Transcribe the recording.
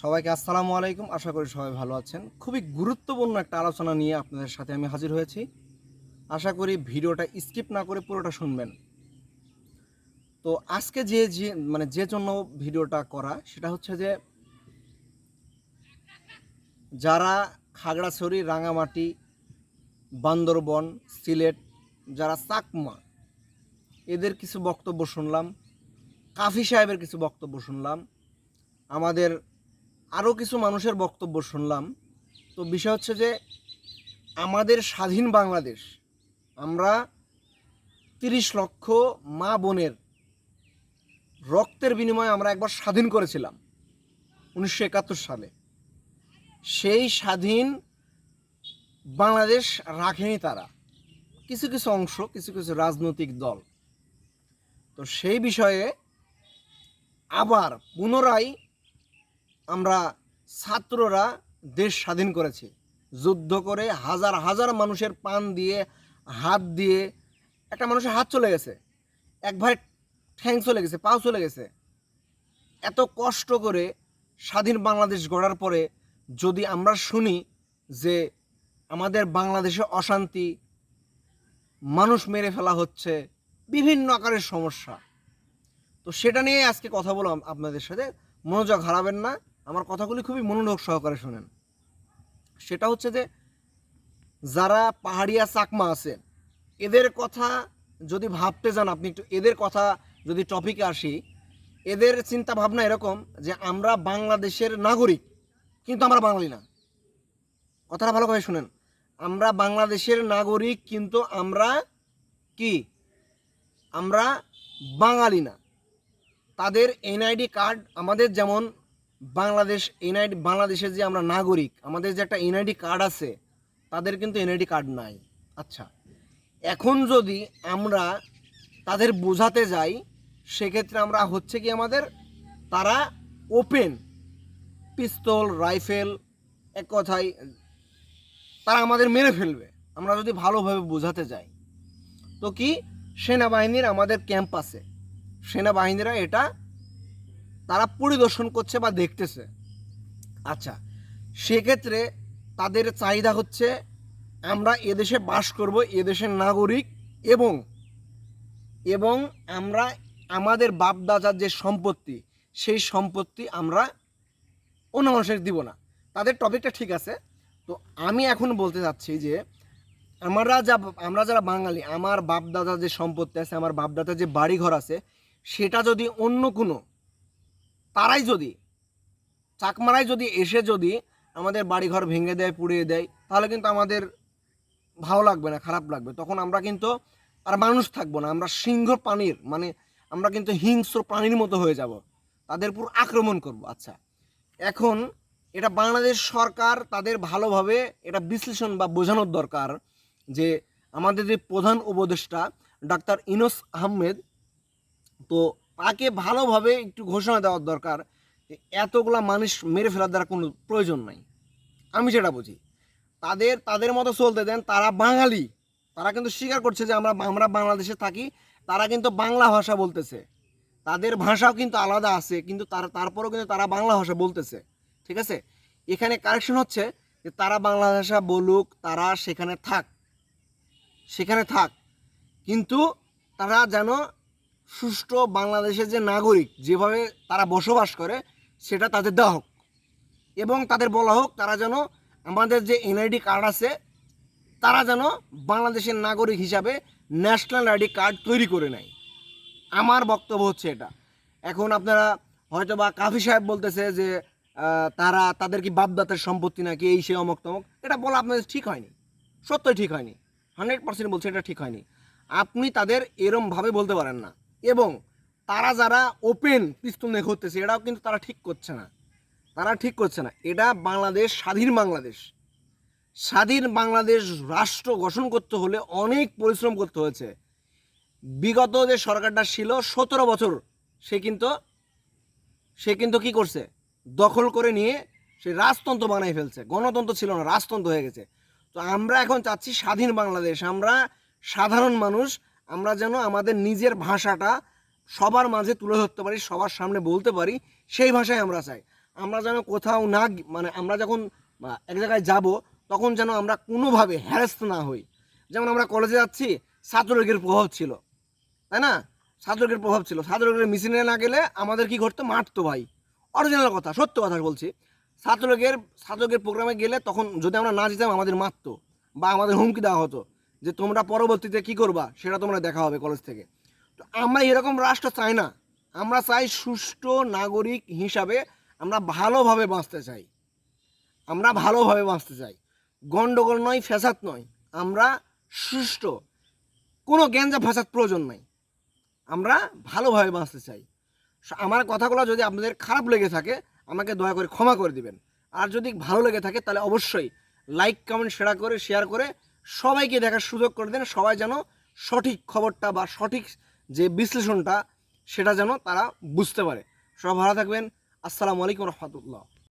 সবাইকে আসসালামু আলাইকুম। আশা করি সবাই ভালো আছেন। খুবই গুরুত্বপূর্ণ একটা আলোচনা নিয়ে আপনাদের সাথে আমি হাজির হয়েছি। আশা করি ভিডিওটা স্কিপ না করে পুরোটা শুনবেন। তো আজকে যে যে মানে যে জন্য ভিডিওটা করা, সেটা হচ্ছে যে যারা খাগড়াছড়ি, রাঙামাটি, বান্দরবন, সিলেট, যারা চাকমা, এদের কিছু বক্তব্য শুনলাম। কাফি সাহেবের কিছু বক্তব্য শুনলাম। আমাদের আরও কিছু মানুষের বক্তব্য শুনলাম। তো বিষয় হচ্ছে যে, আমাদের স্বাধীন বাংলাদেশ, আমরা তিরিশ লক্ষ মা বোনের রক্তের বিনিময়ে আমরা একবার স্বাধীন করেছিলাম, উনিশশো একাত্তর সালে। সেই স্বাধীন বাংলাদেশ রাখেনি তারা। কিছু কিছু অংশ, কিছু কিছু রাজনৈতিক দল। তো সেই বিষয়ে আবার পুনরায় আমরা ছাত্ররা দেশ স্বাধীন করেছি। যুদ্ধ করে হাজার হাজার মানুষের পান দিয়ে, হাত দিয়ে একটা মানুষের হাত চলে গেছে। এক ভাই ঠ্যাং চলে গেছে, পাও চলে গেছে। এত কষ্ট করে স্বাধীন বাংলাদেশ গড়ার পরে যদি আমরা শুনি যে আমাদের বাংলাদেশে অশান্তি, মানুষ মেরে ফেলা হচ্ছে, বিভিন্ন আকারের সমস্যা, তো সেটা নিয়ে আজকে কথা বললাম আপনাদের সাথে। মনোযোগ হারাবেন না। আমার কথাগুলি খুবই মনোযোগ সহকারে শোনেন। সেটা হচ্ছে যে, যারা পাহাড়িয়া চাকমা আছে এদের কথা যদি ভাবতে যান আপনি একটু, এদের কথা যদি টপিকে আসি, এদের চিন্তা ভাবনা এরকম যে, আমরা বাংলাদেশের নাগরিক, কিন্তু আমরা বাঙালি না। কথাটা ভালোভাবে শুনেন। আমরা বাংলাদেশের নাগরিক, কিন্তু আমরা কি? আমরা বাঙালি না। তাদের এনআইডি কার্ড আমাদের যেমন বাংলাদেশ এনআইডি বাংলাদেশের যে আমরা নাগরিক, আমাদের যে একটা এনআইডি কার্ড আছে, তাদের কিন্তু এনআইডি কার্ড নাই। আচ্ছা এখন যদি আমরা তাদের বোঝাতে যাই, সেক্ষেত্রে আমরা হচ্ছে কি আমাদের, তারা ওপেন পিস্তল রাইফেল এক কথায় তারা আমাদের মেরে ফেলবে। আমরা যদি ভালোভাবে বোঝাতে যাই, তো কি সেনাবাহিনীর আমাদের ক্যাম্প আছে। সেনাবাহিনীরা এটা তারা পরিদর্শন করছে বা দেখতেছে। আচ্ছা সেক্ষেত্রে তাদের চাহিদা হচ্ছে আমরা এদেশে বাস করব এদেশের নাগরিক এবং এবং আমরা আমাদের বাপদাদার যে সম্পত্তি, সেই সম্পত্তি আমরা অন্য মানুষের দিব না। তাদের টপিকটা ঠিক আছে। তো আমি এখন বলতে চাচ্ছি যে, আমরা যা, আমরা যারা বাঙালি, আমার বাপদাদার যে সম্পত্তি আছে, আমার বাপদাদার যে বাড়িঘর আছে, সেটা যদি অন্য কোনো তারাই যদি, চাকমারাই যদি এসে যদি আমাদের বাড়িঘর ভেঙে দেয়, পুড়িয়ে দেয়, তাহলে কিন্তু আমাদের ভালো লাগবে না, খারাপ লাগবে। তখন আমরা কিন্তু আর মানুষ থাকব না, আমরা সিংহ প্রাণীর মানে আমরা কিন্তু হিংস্র প্রাণীর মতো হয়ে যাব। তাদের পুরো আক্রমণ করব। আচ্ছা এখন এটা বাংলাদেশ সরকার তাদের ভালোভাবে এটা বিশ্লেষণ বা বোঝানোর দরকার যে আমাদের যে প্রধান উপদেষ্টা ডাক্তার ইনোস আহমেদ, তো তাকে ভালোভাবে একটু ঘোষণা দেওয়ার দরকার এতগুলা মানুষ মেরে ফেলার দ্বারা কোনো প্রয়োজন নাই। আমি যেটা বুঝি, তাদের তাদের মতো চলতে দেন, তারা বাঙালি। তারা কিন্তু স্বীকার করছে যে আমরা আমরা বাংলাদেশে থাকি, তারা কিন্তু বাংলা ভাষা বলতেছে। তাদের ভাষাও কিন্তু আলাদা আছে, কিন্তু তার, তারপরেও কিন্তু তারা বাংলা ভাষা বলতেছে। ঠিক আছে? এখানে কারেকশন হচ্ছে যে তারা বাংলা ভাষা বলুক, তারা সেখানে থাক। সেখানে থাক। কিন্তু তারা যেন সুষ্ঠু বাংলাদেশের যে নাগরিক যেভাবে তারা বসবাস করে, সেটা তাদের দেওয়া হোক। এবং তাদের বলা হোক, তারা যেন আমাদের যে এনআইডি কার্ড আছে, তারা যেন বাংলাদেশের নাগরিক হিসাবে ন্যাশনাল আইডি কার্ড তৈরি করে নেয়। আমার বক্তব্য হচ্ছে এটা। এখন আপনারা হয়তো বা কাফি সাহেব বলতেছে যে তারা, তাদের কি বাপদাতের সম্পত্তি নাকি এই সে অমক তমক? এটা বলা আপনাদের ঠিক হয়নি। সত্যই ঠিক হয়নি। হান্ড্রেড পার্সেন্ট বলছে এটা ঠিক হয়নি। আপনি তাদের এরমভাবে বলতে পারেন না। এবং তারা যারা ওপেন পিস্তল নিয়ে ঘুরতেছে এটাও কিন্তু তারা ঠিক করছে না। তারা ঠিক করছে না। এটা বাংলাদেশ, স্বাধীন বাংলাদেশ। স্বাধীন বাংলাদেশ রাষ্ট্র গঠন করতে হলে অনেক পরিশ্রম করতে হয়েছে। বিগত যে সরকারটা ছিল, সতেরো বছর সে কিন্তু সে কিন্তু কি করছে? দখল করে নিয়ে সে রাজতন্ত্র বানাই ফেলছে। গণতন্ত্র ছিল না, রাজতন্ত্র হয়ে গেছে। তো আমরা এখন চাচ্ছি স্বাধীন বাংলাদেশ। আমরা সাধারণ মানুষ আমরা যেন আমাদের নিজের ভাষাটা সবার মাঝে তুলে ধরতে পারি, সবার সামনে বলতে পারি, সেই ভাষায় আমরা চাই। আমরা যেন কোথাও না মানে আমরা যখন এক জায়গায় যাব, তখন যেন আমরা কোনোভাবে হ্যারাস্ট না হই। যেমন আমরা কলেজে যাচ্ছি, ছাত্রলীগের প্রভাব ছিল। তাই না? ছাত্রলীগের প্রভাব ছিল। ছাত্রলীগের মিছিলে না গেলে আমাদের কি ঘটতো? মারতো ভাই। অরিজিনাল কথা, সত্য কথা বলছি। ছাত্রলীগের ছাত্রলীগের প্রোগ্রামে গেলে তখন যদি আমরা না যেতাম, আমাদের মারতো বা আমাদের হুমকি দেওয়া হতো। যে তোমরা পরবর্তীতে কি করবা, সেটা তোমরা দেখা হবে কলেজ থেকে। তো আমরা এরকম রাষ্ট্র চাই না। আমরা চাই সুষ্ঠু নাগরিক হিসাবে আমরা ভালোভাবে বাঁচতে চাই। আমরা ভালোভাবে বাঁচতে চাই। গণ্ডগোল নয়, ফ্যাসাদ নয়। আমরা সুষ্ঠু। কোনো গ্যাঞ্জা ফ্যাসাদ প্রয়োজন নাই। আমরা ভালোভাবে বাঁচতে চাই। আমার কথাগুলো যদি আপনাদের খারাপ লেগে থাকে, আমাকে দয়া করে ক্ষমা করে দিবেন। আর যদি ভালো লেগে থাকে, তাহলে অবশ্যই লাইক কমেন্ট শেয়ার করে শেয়ার করে সবাইকে দেখার সুযোগ করে দেন, সবাই যেন সঠিক খবরটা বা সঠিক যে বিশ্লেষণটা, সেটা যেন তারা বুঝতে পারে। সব ভালো থাকবেন। আসসালামু আলাইকুম রহমতুল্লাহ।